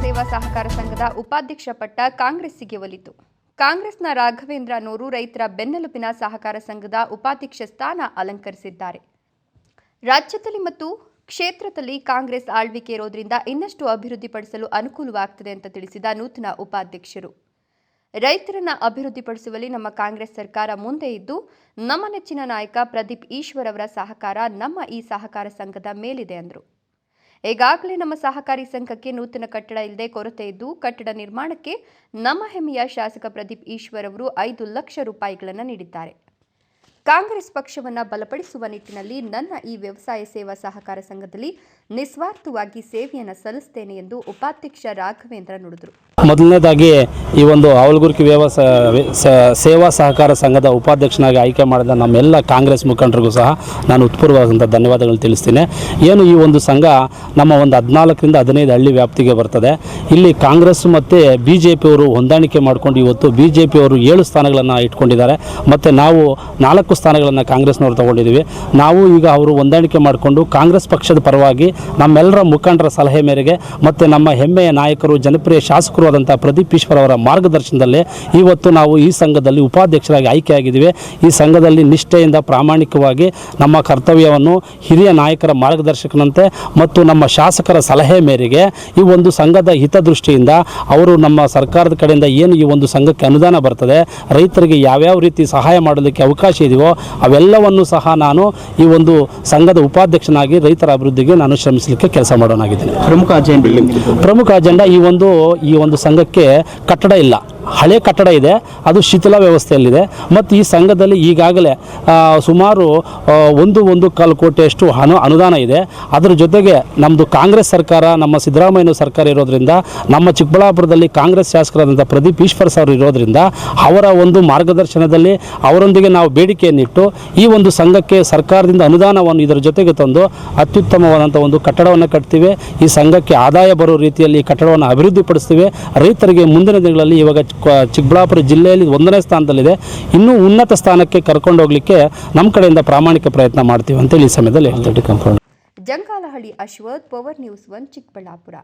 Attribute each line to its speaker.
Speaker 1: ಸೇವಾ ಸಹಕಾರ ಸಂಘದ ಉಪಾಧ್ಯಕ್ಷ ಪಟ್ಟ ಕಾಂಗ್ರೆಸ್ಸಿಗೆ ಒಲಿತು. ಕಾಂಗ್ರೆಸ್ನ ರಾಘವೇಂದ್ರ ನೂರು ರೈತರ ಬೆನ್ನೆಲುಬಿನ ಸಹಕಾರ ಸಂಘದ ಉಪಾಧ್ಯಕ್ಷ ಸ್ಥಾನ ಅಲಂಕರಿಸಿದ್ದಾರೆ. ರಾಜ್ಯದಲ್ಲಿ ಮತ್ತು ಕ್ಷೇತ್ರದಲ್ಲಿ ಕಾಂಗ್ರೆಸ್ ಆಳ್ವಿಕೆ ಇರೋದ್ರಿಂದ ಇನ್ನಷ್ಟು ಅಭಿವೃದ್ಧಿಪಡಿಸಲು ಅನುಕೂಲವಾಗ್ತದೆ ಅಂತ ತಿಳಿಸಿದ ನೂತನ ಉಪಾಧ್ಯಕ್ಷರು. ರೈತರನ್ನ ಅಭಿವೃದ್ಧಿಪಡಿಸುವಲ್ಲಿ ನಮ್ಮ ಕಾಂಗ್ರೆಸ್ ಸರ್ಕಾರ ಮುಂದೆ ಇದ್ದು, ನಮ್ಮ ನೆಚ್ಚಿನ ನಾಯಕ ಪ್ರದೀಪ್ ಈಶ್ವರ್ ಅವರ ಸಹಕಾರ ನಮ್ಮ ಈ ಸಹಕಾರ ಸಂಘದ ಮೇಲಿದೆ ಎಂದರು ಈಗಾಗಲೇ ನಮ್ಮ ಸಹಕಾರಿ ಸಂಘಕ್ಕೆ ನೂತನ ಕಟ್ಟಡ ಇಲ್ಲದೆ ಕೊರತೆ ಇದ್ದು, ಕಟ್ಟಡ ನಿರ್ಮಾಣಕ್ಕೆ ನಮ್ಮ ಹೆಮ್ಮೆಯ ಶಾಸಕ ಪ್ರದೀಪ್ ಈಶ್ವರ್ ಅವರು ಐದು ಲಕ್ಷ ರೂಪಾಯಿಗಳನ್ನು ನೀಡಿದ್ದಾರೆ. ಕಾಂಗ್ರೆಸ್ ಪಕ್ಷವನ್ನ ಬಲಪಡಿಸುವ ನಿಟ್ಟಿನಲ್ಲಿ ನನ್ನ ಈ ವ್ಯವಸಾಯ ಸೇವಾ ಸಹಕಾರ ಸಂಘದಲ್ಲಿ ನಿಸ್ವಾರ್ಥವಾಗಿ ಸೇವೆಯನ್ನು ಸಲ್ಲಿಸುತ್ತೇನೆ ಎಂದು ಉಪಾಧ್ಯಕ್ಷ ರಾಘವೇಂದ್ರ ನುಡಿದರು.
Speaker 2: ಮೊದಲನೇದಾಗಿ ಈ ಒಂದು ಅವಲಗುರ್ಕಿ ವ್ಯವಸಾಯ ಸೇವಾ ಸಹಕಾರ ಸಂಘದ ಉಪಾಧ್ಯಕ್ಷನಾಗಿ ಆಯ್ಕೆ ಮಾಡಿದ ನಮ್ಮೆಲ್ಲ ಕಾಂಗ್ರೆಸ್ ಮುಖಂಡರಿಗೂ ಸಹ ನಾನು ಉತ್ಪೂರ್ವವಾದಂಥ ಧನ್ಯವಾದಗಳು ತಿಳಿಸ್ತೀನಿ. ಏನು ಈ ಒಂದು ಸಂಘ ನಮ್ಮ ಒಂದು ಹದಿನಾಲ್ಕರಿಂದ ಹದಿನೈದು ಹಳ್ಳಿ ವ್ಯಾಪ್ತಿಗೆ ಬರ್ತದೆ. ಇಲ್ಲಿ ಕಾಂಗ್ರೆಸ್ ಮತ್ತು ಬಿ ಜೆ ಪಿಯವರು ಹೊಂದಾಣಿಕೆ ಮಾಡಿಕೊಂಡು ಇವತ್ತು ಬಿ ಜೆ ಪಿಯವರು ಏಳು ಸ್ಥಾನಗಳನ್ನು ಇಟ್ಕೊಂಡಿದ್ದಾರೆ. ಮತ್ತು ನಾವು ನಾಲ್ಕು ಸ್ಥಾನಗಳನ್ನು ಕಾಂಗ್ರೆಸ್ನವರು ತಗೊಂಡಿದ್ದೀವಿ. ನಾವು ಈಗ ಅವರು ಹೊಂದಾಣಿಕೆ ಮಾಡಿಕೊಂಡು ಕಾಂಗ್ರೆಸ್ ಪಕ್ಷದ ಪರವಾಗಿ ನಮ್ಮೆಲ್ಲರ ಮುಖಂಡರ ಸಲಹೆ ಮೇರೆಗೆ ಮತ್ತು ನಮ್ಮ ಹೆಮ್ಮೆಯ ನಾಯಕರು, ಜನಪ್ರಿಯ ಶಾಸಕರು ಆದಂಥ ಪ್ರದೀಪ್ ಈಶ್ವರ್ ಅವರ ಮಾರ್ಗದರ್ಶನದಲ್ಲಿ ಇವತ್ತು ನಾವು ಈ ಸಂಘದಲ್ಲಿ ಉಪಾಧ್ಯಕ್ಷರಾಗಿ ಆಯ್ಕೆಯಾಗಿದ್ದೀವಿ. ಈ ಸಂಘದಲ್ಲಿ ನಿಷ್ಠೆಯಿಂದ ಪ್ರಾಮಾಣಿಕವಾಗಿ ನಮ್ಮ ಕರ್ತವ್ಯವನ್ನು ಹಿರಿಯ ನಾಯಕರ ಮಾರ್ಗದರ್ಶಕನಂತೆ ಮತ್ತು ನಮ್ಮ ಶಾಸಕರ ಸಲಹೆ ಮೇರೆಗೆ ಈ ಒಂದು ಸಂಘದ ಹಿತದೃಷ್ಟಿಯಿಂದ ಅವರು ನಮ್ಮ ಸರ್ಕಾರದ ಕಡೆಯಿಂದ ಏನು ಈ ಒಂದು ಸಂಘಕ್ಕೆ ಅನುದಾನ ಬರ್ತದೆ, ರೈತರಿಗೆ ಯಾವ್ಯಾವ ರೀತಿ ಸಹಾಯ ಮಾಡೋದಕ್ಕೆ ಅವಕಾಶ ಇದೆಯೋ ಅವೆಲ್ಲವನ್ನು ಸಹ ನಾನು ಈ ಒಂದು ಸಂಘದ ಉಪಾಧ್ಯಕ್ಷನಾಗಿ ರೈತರ ಅಭಿವೃದ್ಧಿಗೆ ನಾನು ಶ್ರಮಿಸಲಿಕ್ಕೆ ಕೆಲಸ ಮಾಡೋನಾಗಿದ್ದೀನಿ.
Speaker 3: ಪ್ರಮುಖ ಅಜೆಂಡಾ
Speaker 2: ಪ್ರಮುಖ ಅಜೆಂಡಾ ಈ ಒಂದು ಈ ಒಂದು ಸಂಘಕ್ಕೆ ಕಟ್ಟಡ ಇಲ್ಲ. ಹಳೆ ಕಟ್ಟಡ ಇದೆ ಅದು ಶಿಥಿಲ ವ್ಯವಸ್ಥೆಯಲ್ಲಿದೆ. ಮತ್ತು ಈ ಸಂಘದಲ್ಲಿ ಈಗಾಗಲೇ ಸುಮಾರು ಒಂದು ಒಂದು ಕಾಲು ಕೋಟಿಯಷ್ಟು ಹಣ ಅನುದಾನ ಇದೆ. ಅದರ ಜೊತೆಗೆ ನಮ್ಮದು ಕಾಂಗ್ರೆಸ್ ಸರ್ಕಾರ ನಮ್ಮ ಸಿದ್ದರಾಮಯ್ಯ ಸರ್ಕಾರ ಇರೋದ್ರಿಂದ ನಮ್ಮ ಚಿಕ್ಕಬಳ್ಳಾಪುರದಲ್ಲಿ ಕಾಂಗ್ರೆಸ್ ಶಾಸಕರಾದಂಥ ಪ್ರದೀಪ್ ಈಶ್ವರ್ ಸರ್ ಇರೋದ್ರಿಂದ ಅವರ ಒಂದು ಮಾರ್ಗದರ್ಶನದಲ್ಲಿ ಅವರೊಂದಿಗೆ ನಾವು ಗುರಿಯನ್ನಿಟ್ಟು ಈ ಒಂದು ಸಂಘಕ್ಕೆ ಸರ್ಕಾರದಿಂದ ಅನುದಾನವನ್ನು ಇದರ ಜೊತೆಗೆ ತಂದು ಅತ್ಯುತ್ತಮವಾದಂಥ ಒಂದು ಕಟ್ಟಡವನ್ನು ಕಟ್ತೀವಿ. ಈ ಸಂಘಕ್ಕೆ ಆದಾಯ ಬರೋ ರೀತಿಯಲ್ಲಿ ಕಟ್ಟಡವನ್ನು ಅಭಿವೃದ್ಧಿಪಡಿಸ್ತೀವಿ. ರೈತರಿಗೆ ಮುಂದಿನ ದಿನಗಳಲ್ಲಿ ಇವಾಗ ಚಿಕ್ಕಬಳ್ಳಾಪುರ ಜಿಲ್ಲೆಯಲ್ಲಿ ಒಂದನೇ ಸ್ಥಾನದಲ್ಲಿದೆ. ಇನ್ನೂ ಉನ್ನತ ಸ್ಥಾನಕ್ಕೆ ಕರ್ಕೊಂಡು ಹೋಗಲಿಕ್ಕೆ ನಮ್ಮ ಕಡೆಯಿಂದ ಪ್ರಾಮಾಣಿಕ ಪ್ರಯತ್ನ ಮಾಡ್ತೀವಿ ಅಂತೇಳಿ ಈ ಸಮಯದಲ್ಲಿ ಹೇಳ್ತೇವೆ ಕಂಪ್ರೌಂಡ್
Speaker 1: Jangalahalli Ashwath, power news one Chikkaballapur.